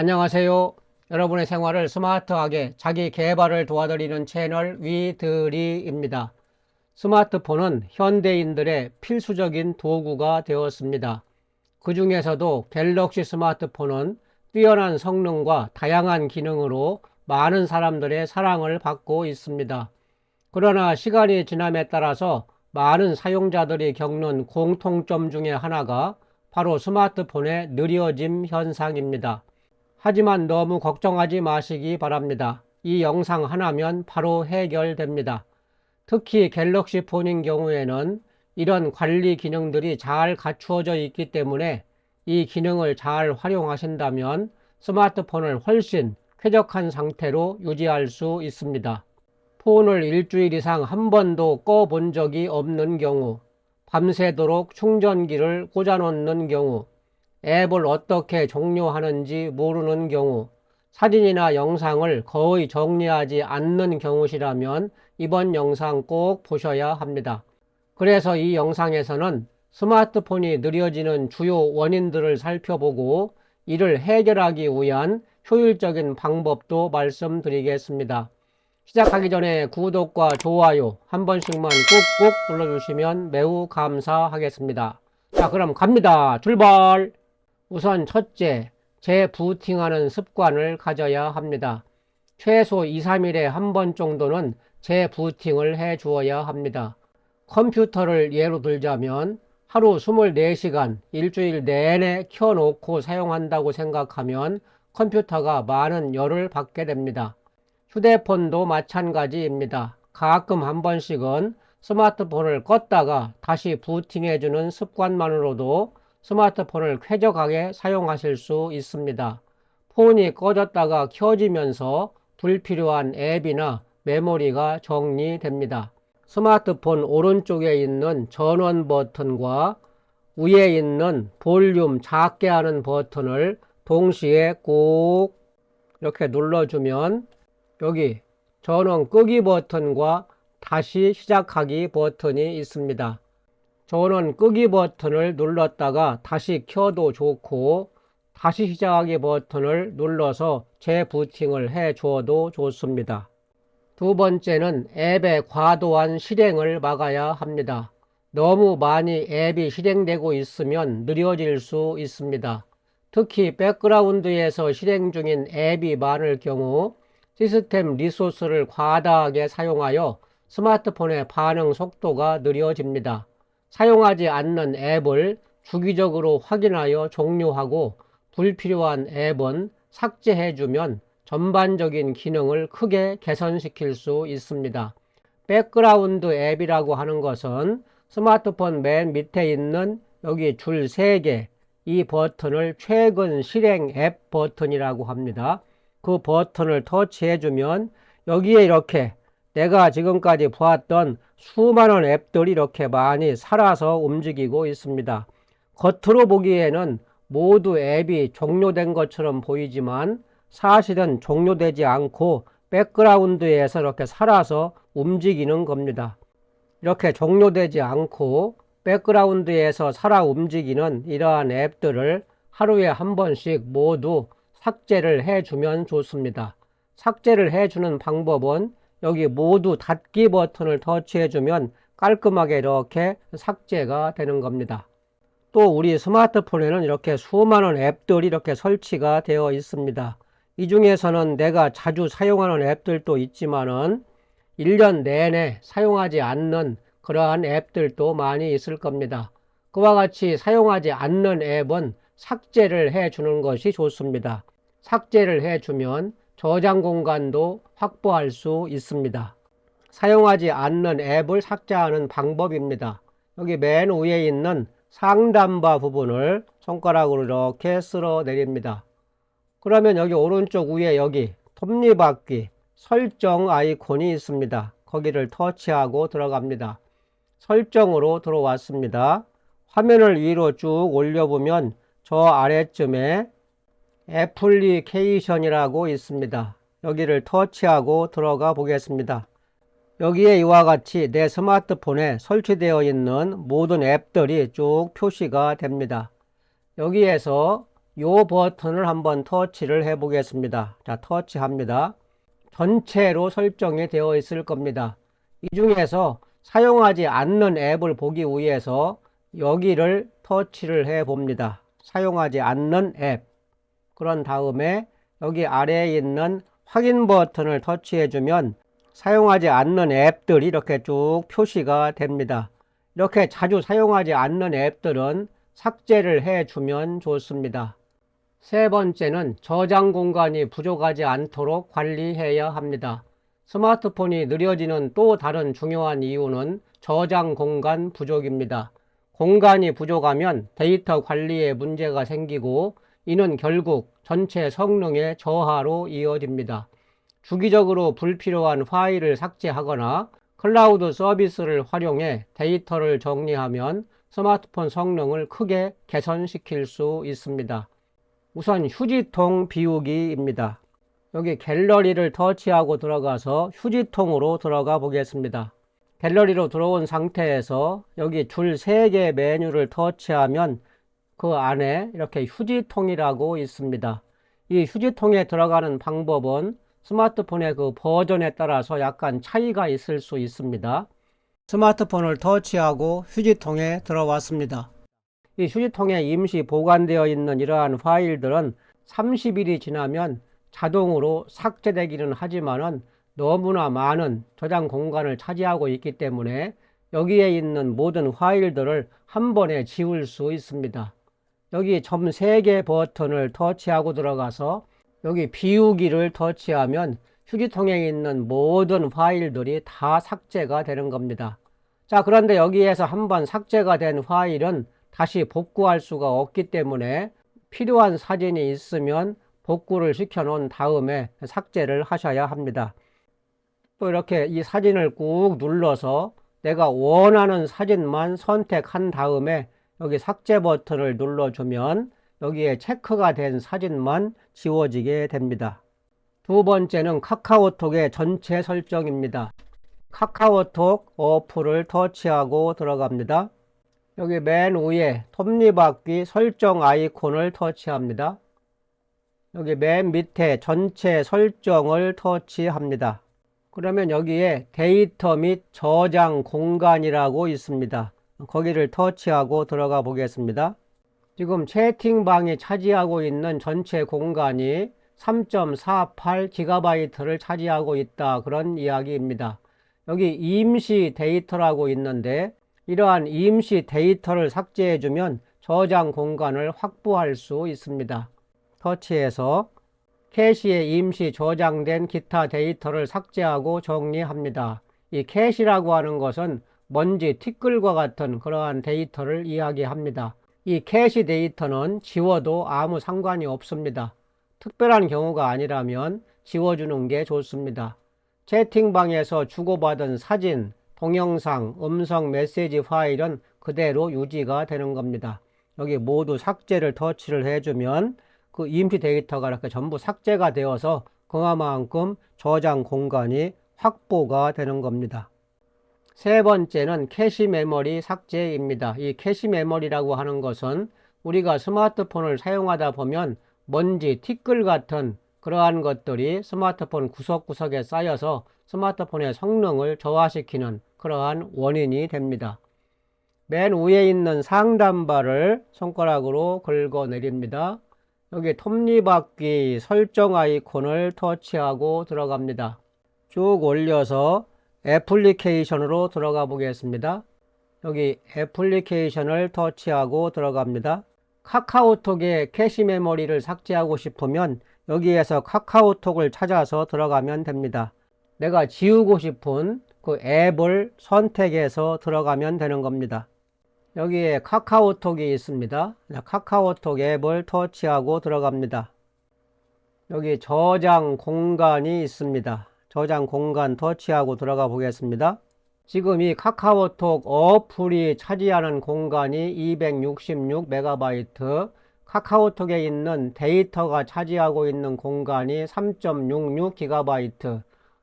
안녕하세요. 여러분의 생활을 스마트하게 자기 개발을 도와드리는 채널 위드리입니다. 스마트폰은 현대인들의 필수적인 도구가 되었습니다. 그 중에서도 갤럭시 스마트폰은 뛰어난 성능과 다양한 기능으로 많은 사람들의 사랑을 받고 있습니다. 그러나 시간이 지남에 따라서 많은 사용자들이 겪는 공통점 중에 하나가 바로 스마트폰의 느려짐 현상입니다. 하지만 너무 걱정하지 마시기 바랍니다. 이 영상 하나면 바로 해결됩니다. 특히 갤럭시 폰인 경우에는 이런 관리 기능들이 잘 갖추어져 있기 때문에 이 기능을 잘 활용하신다면 스마트폰을 훨씬 쾌적한 상태로 유지할 수 있습니다. 폰을 일주일 이상 한 번도 꺼 본 적이 없는 경우, 밤새도록 충전기를 꽂아 놓는 경우, 앱을 어떻게 종료하는지 모르는 경우, 사진이나 영상을 거의 정리하지 않는 경우시라면 이번 영상 꼭 보셔야 합니다. 그래서 이 영상에서는 스마트폰이 느려지는 주요 원인들을 살펴보고 이를 해결하기 위한 효율적인 방법도 말씀드리겠습니다. 시작하기 전에 구독과 좋아요 한 번씩만 꾹꾹 눌러주시면 매우 감사하겠습니다. 자, 그럼 갑니다. 출발! 우선 첫째, 재부팅하는 습관을 가져야 합니다. 최소 2, 3일에 한 번 정도는 재부팅을 해 주어야 합니다. 컴퓨터를 예로 들자면 하루 24시간 일주일 내내 켜놓고 사용한다고 생각하면 컴퓨터가 많은 열을 받게 됩니다. 휴대폰도 마찬가지입니다. 가끔 한 번씩은 스마트폰을 껐다가 다시 부팅해주는 습관만으로도 스마트폰을 쾌적하게 사용하실 수 있습니다. 폰이 꺼졌다가 켜지면서 불필요한 앱이나 메모리가 정리됩니다. 스마트폰 오른쪽에 있는 전원 버튼과 위에 있는 볼륨 작게 하는 버튼을 동시에 꼭 이렇게 눌러주면 여기 전원 끄기 버튼과 다시 시작하기 버튼이 있습니다. 전원 끄기 버튼을 눌렀다가 다시 켜도 좋고 다시 시작하기 버튼을 눌러서 재부팅을 해 주어도 좋습니다. 두 번째는 앱의 과도한 실행을 막아야 합니다. 너무 많이 앱이 실행되고 있으면 느려질 수 있습니다. 특히 백그라운드에서 실행 중인 앱이 많을 경우 시스템 리소스를 과다하게 사용하여 스마트폰의 반응 속도가 느려집니다. 사용하지 않는 앱을 주기적으로 확인하여 종료하고 불필요한 앱은 삭제해주면 전반적인 기능을 크게 개선시킬 수 있습니다. 백그라운드 앱이라고 하는 것은 스마트폰 맨 밑에 있는 여기 줄 3개, 이 버튼을 최근 실행 앱 버튼이라고 합니다. 그 버튼을 터치해주면 여기에 이렇게 내가 지금까지 보았던 수많은 앱들이 이렇게 많이 살아서 움직이고 있습니다. 겉으로 보기에는 모두 앱이 종료된 것처럼 보이지만 사실은 종료되지 않고 백그라운드에서 이렇게 살아서 움직이는 겁니다. 이렇게 종료되지 않고 백그라운드에서 살아 움직이는 이러한 앱들을 하루에 한 번씩 모두 삭제를 해주면 좋습니다. 삭제를 해주는 방법은 여기 모두 닫기 버튼을 터치해주면 깔끔하게 이렇게 삭제가 되는 겁니다. 또 우리 스마트폰에는 이렇게 수많은 앱들이 이렇게 설치가 되어 있습니다. 이 중에서는 내가 자주 사용하는 앱들도 있지만은 1년 내내 사용하지 않는 그러한 앱들도 많이 있을 겁니다. 그와 같이 사용하지 않는 앱은 삭제를 해 주는 것이 좋습니다. 삭제를 해 주면 저장 공간도 확보할 수 있습니다. 사용하지 않는 앱을 삭제하는 방법입니다. 여기 맨 위에 있는 상단바 부분을 손가락으로 이렇게 쓸어 내립니다. 그러면 여기 오른쪽 위에 여기 톱니바퀴 설정 아이콘이 있습니다. 거기를 터치하고 들어갑니다. 설정으로 들어왔습니다. 화면을 위로 쭉 올려보면 저 아래쯤에 애플리케이션이라고 있습니다. 여기를 터치하고 들어가 보겠습니다. 여기에 이와 같이 내 스마트폰에 설치되어 있는 모든 앱들이 쭉 표시가 됩니다. 여기에서 요 버튼을 한번 터치를 해 보겠습니다. 자, 터치합니다. 전체로 설정이 되어 있을 겁니다. 이 중에서 사용하지 않는 앱을 보기 위해서 여기를 터치를 해 봅니다. 사용하지 않는 앱. 그런 다음에 여기 아래에 있는 확인 버튼을 터치해 주면 사용하지 않는 앱들이 이렇게 쭉 표시가 됩니다. 이렇게 자주 사용하지 않는 앱들은 삭제를 해 주면 좋습니다. 세 번째는 저장 공간이 부족하지 않도록 관리해야 합니다. 스마트폰이 느려지는 또 다른 중요한 이유는 저장 공간 부족입니다. 공간이 부족하면 데이터 관리에 문제가 생기고 이는 결국 전체 성능의 저하로 이어집니다. 주기적으로 불필요한 파일을 삭제하거나 클라우드 서비스를 활용해 데이터를 정리하면 스마트폰 성능을 크게 개선시킬 수 있습니다. 우선 휴지통 비우기입니다. 여기 갤러리를 터치하고 들어가서 휴지통으로 들어가 보겠습니다. 갤러리로 들어온 상태에서 여기 줄 3개 메뉴를 터치하면 그 안에 이렇게 휴지통이라고 있습니다. 이 휴지통에 들어가는 방법은 스마트폰의 그 버전에 따라서 약간 차이가 있을 수 있습니다. 스마트폰을 터치하고 휴지통에 들어왔습니다. 이 휴지통에 임시 보관되어 있는 이러한 파일들은 30일이 지나면 자동으로 삭제되기는 하지만은 너무나 많은 저장 공간을 차지하고 있기 때문에 여기에 있는 모든 파일들을 한 번에 지울 수 있습니다. 여기 점 3개 버튼을 터치하고 들어가서 여기 비우기를 터치하면 휴지통에 있는 모든 파일들이 다 삭제가 되는 겁니다. 자, 그런데 여기에서 한번 삭제가 된 파일은 다시 복구할 수가 없기 때문에 필요한 사진이 있으면 복구를 시켜 놓은 다음에 삭제를 하셔야 합니다. 또 이렇게 이 사진을 꾹 눌러서 내가 원하는 사진만 선택한 다음에 여기 삭제 버튼을 눌러주면 여기에 체크가 된 사진만 지워지게 됩니다. 두 번째는 카카오톡의 전체 설정입니다. 카카오톡 어플을 터치하고 들어갑니다. 여기 맨 위에 톱니바퀴 설정 아이콘을 터치합니다. 여기 맨 밑에 전체 설정을 터치합니다. 그러면 여기에 데이터 및 저장 공간이라고 있습니다. 거기를 터치하고 들어가 보겠습니다. 지금 채팅방이 차지하고 있는 전체 공간이 3.48GB를 차지하고 있다. 그런 이야기입니다. 여기 임시 데이터라고 있는데 이러한 임시 데이터를 삭제해주면 저장 공간을 확보할 수 있습니다. 터치해서 캐시에 임시 저장된 기타 데이터를 삭제하고 정리합니다. 이 캐시라고 하는 것은 먼지, 티끌과 같은 그러한 데이터를 이야기합니다. 이 캐시 데이터는 지워도 아무 상관이 없습니다. 특별한 경우가 아니라면 지워주는 게 좋습니다. 채팅방에서 주고받은 사진, 동영상, 음성 메시지 파일은 그대로 유지가 되는 겁니다. 여기 모두 삭제를 터치를 해주면 그 임시 데이터가 이렇게 전부 삭제가 되어서 그만큼 저장 공간이 확보가 되는 겁니다. 세 번째는 캐시 메모리 삭제입니다. 이 캐시 메모리라고 하는 것은 우리가 스마트폰을 사용하다 보면 먼지, 티끌 같은 그러한 것들이 스마트폰 구석구석에 쌓여서 스마트폰의 성능을 저하시키는 그러한 원인이 됩니다. 맨 위에 있는 상단바를 손가락으로 긁어 내립니다. 여기 톱니바퀴 설정 아이콘을 터치하고 들어갑니다. 쭉 올려서 애플리케이션으로 들어가 보겠습니다. 여기 애플리케이션을 터치하고 들어갑니다. 카카오톡의 캐시 메모리를 삭제하고 싶으면 여기에서 카카오톡을 찾아서 들어가면 됩니다. 내가 지우고 싶은 그 앱을 선택해서 들어가면 되는 겁니다. 여기에 카카오톡이 있습니다. 카카오톡 앱을 터치하고 들어갑니다. 여기 저장 공간이 있습니다. 저장 공간 터치하고 들어가 보겠습니다. 지금 이 카카오톡 어플이 차지하는 공간이 266MB, 카카오톡에 있는 데이터가 차지하고 있는 공간이 3.66GB,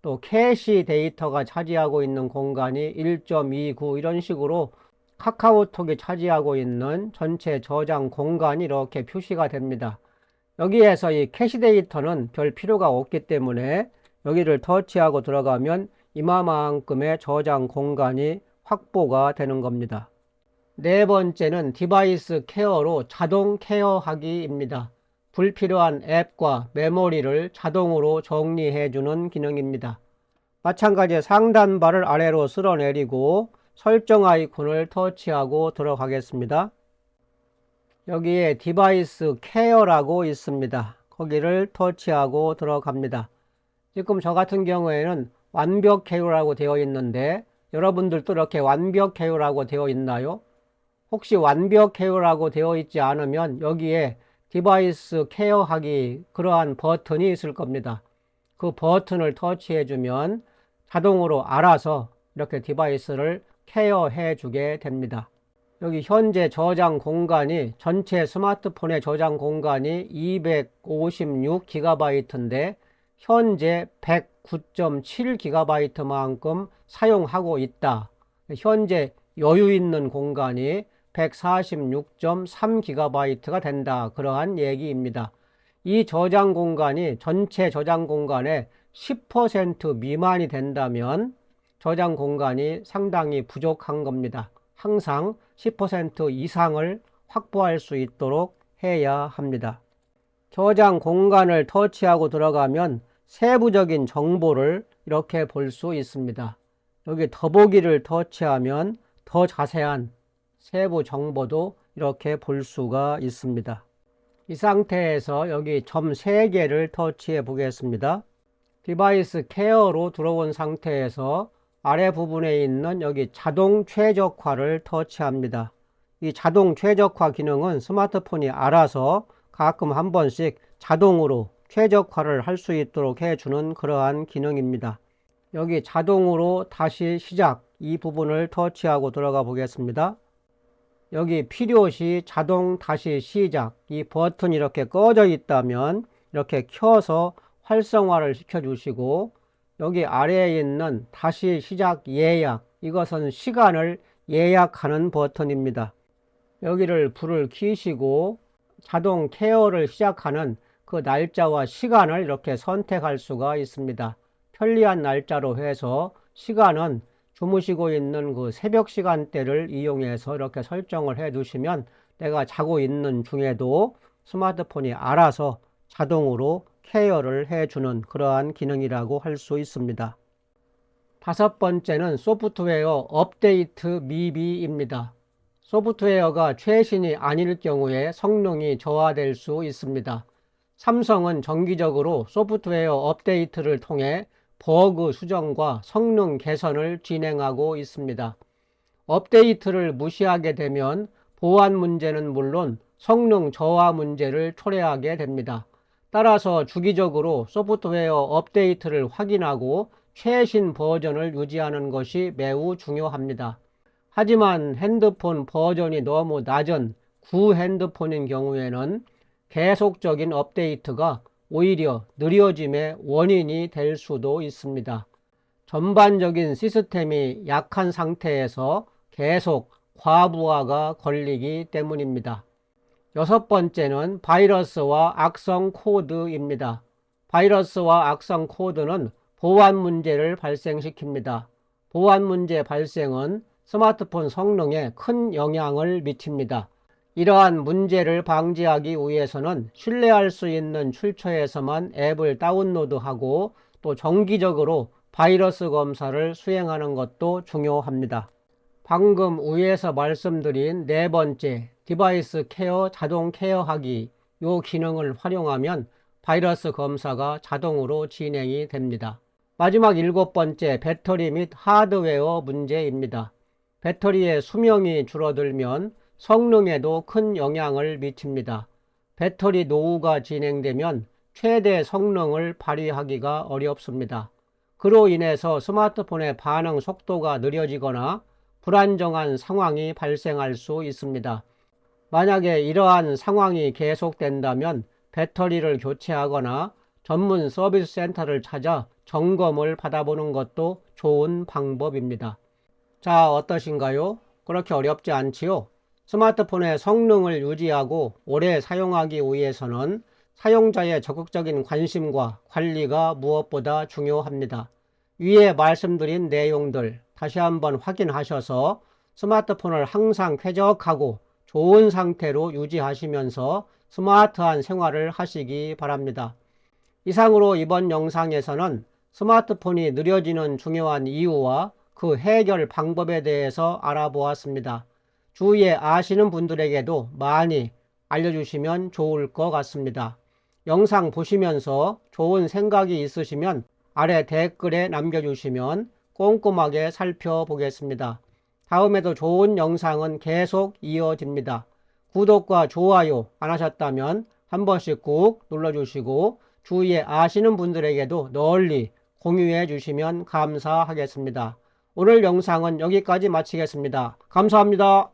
또 캐시 데이터가 차지하고 있는 공간이 1.29 이런 식으로 카카오톡이 차지하고 있는 전체 저장 공간이 이렇게 표시가 됩니다. 여기에서 이 캐시 데이터는 별 필요가 없기 때문에 여기를 터치하고 들어가면 이마만큼의 저장 공간이 확보가 되는 겁니다. 네 번째는 디바이스 케어로 자동 케어하기입니다. 불필요한 앱과 메모리를 자동으로 정리해주는 기능입니다. 마찬가지 상단바를 아래로 쓸어내리고 설정 아이콘을 터치하고 들어가겠습니다. 여기에 디바이스 케어라고 있습니다. 거기를 터치하고 들어갑니다. 지금 저 같은 경우에는 완벽 케어라고 되어 있는데 여러분들도 이렇게 완벽 케어라고 되어 있나요? 혹시 완벽 케어라고 되어 있지 않으면 여기에 디바이스 케어하기 그러한 버튼이 있을 겁니다. 그 버튼을 터치해 주면 자동으로 알아서 이렇게 디바이스를 케어해 주게 됩니다. 여기 현재 저장 공간이 전체 스마트폰의 저장 공간이 256GB인데 현재 109.7GB만큼 사용하고 있다. 현재 여유 있는 공간이 146.3GB가 된다. 그러한 얘기입니다. 이 저장 공간이 전체 저장 공간의 10% 미만이 된다면 저장 공간이 상당히 부족한 겁니다. 항상 10% 이상을 확보할 수 있도록 해야 합니다. 저장 공간을 터치하고 들어가면 세부적인 정보를 이렇게 볼 수 있습니다. 여기 더보기를 터치하면 더 자세한 세부 정보도 이렇게 볼 수가 있습니다. 이 상태에서 여기 점 3개를 터치해 보겠습니다. 디바이스 케어로 들어온 상태에서 아래 부분에 있는 여기 자동 최적화를 터치합니다. 이 자동 최적화 기능은 스마트폰이 알아서 가끔 한 번씩 자동으로 최적화를 할 수 있도록 해주는 그러한 기능입니다. 여기 자동으로 다시 시작 이 부분을 터치하고 들어가 보겠습니다. 여기 필요시 자동 다시 시작 이 버튼이 이렇게 꺼져 있다면 이렇게 켜서 활성화를 시켜 주시고 여기 아래에 있는 다시 시작 예약 이것은 시간을 예약하는 버튼입니다. 여기를 불을 켜시고 자동 케어를 시작하는 그 날짜와 시간을 이렇게 선택할 수가 있습니다. 편리한 날짜로 해서 시간은 주무시고 있는 그 새벽 시간대를 이용해서 이렇게 설정을 해 두시면 내가 자고 있는 중에도 스마트폰이 알아서 자동으로 케어를 해주는 그러한 기능이라고 할 수 있습니다. 다섯 번째는 소프트웨어 업데이트 미비입니다. 소프트웨어가 최신이 아닐 경우에 성능이 저하될 수 있습니다. 삼성은 정기적으로 소프트웨어 업데이트를 통해 버그 수정과 성능 개선을 진행하고 있습니다. 업데이트를 무시하게 되면 보안 문제는 물론 성능 저하 문제를 초래하게 됩니다. 따라서 주기적으로 소프트웨어 업데이트를 확인하고 최신 버전을 유지하는 것이 매우 중요합니다. 하지만 핸드폰 버전이 너무 낮은 구 핸드폰인 경우에는 계속적인 업데이트가 오히려 느려짐의 원인이 될 수도 있습니다. 전반적인 시스템이 약한 상태에서 계속 과부하가 걸리기 때문입니다. 여섯 번째는 바이러스와 악성 코드입니다. 바이러스와 악성 코드는 보안 문제를 발생시킵니다. 보안 문제 발생은 스마트폰 성능에 큰 영향을 미칩니다. 이러한 문제를 방지하기 위해서는 신뢰할 수 있는 출처에서만 앱을 다운로드하고 또 정기적으로 바이러스 검사를 수행하는 것도 중요합니다. 방금 위에서 말씀드린 네 번째 디바이스 케어 자동 케어하기 요 기능을 활용하면 바이러스 검사가 자동으로 진행이 됩니다. 마지막 일곱 번째 배터리 및 하드웨어 문제입니다. 배터리의 수명이 줄어들면 성능에도 큰 영향을 미칩니다. 배터리 노후가 진행되면 최대 성능을 발휘하기가 어렵습니다. 그로 인해서 스마트폰의 반응 속도가 느려지거나 불안정한 상황이 발생할 수 있습니다. 만약에 이러한 상황이 계속된다면 배터리를 교체하거나 전문 서비스 센터를 찾아 점검을 받아보는 것도 좋은 방법입니다. 자, 어떠신가요? 그렇게 어렵지 않지요. 스마트폰의 성능을 유지하고 오래 사용하기 위해서는 사용자의 적극적인 관심과 관리가 무엇보다 중요합니다. 위에 말씀드린 내용들 다시 한번 확인하셔서 스마트폰을 항상 쾌적하고 좋은 상태로 유지하시면서 스마트한 생활을 하시기 바랍니다. 이상으로 이번 영상에서는 스마트폰이 느려지는 중요한 이유와 그 해결 방법에 대해서 알아보았습니다. 주위에 아시는 분들에게도 많이 알려주시면 좋을 것 같습니다. 영상 보시면서 좋은 생각이 있으시면 아래 댓글에 남겨주시면 꼼꼼하게 살펴보겠습니다. 다음에도 좋은 영상은 계속 이어집니다. 구독과 좋아요 안 하셨다면 한 번씩 꾹 눌러주시고 주위에 아시는 분들에게도 널리 공유해 주시면 감사하겠습니다. 오늘 영상은 여기까지 마치겠습니다. 감사합니다.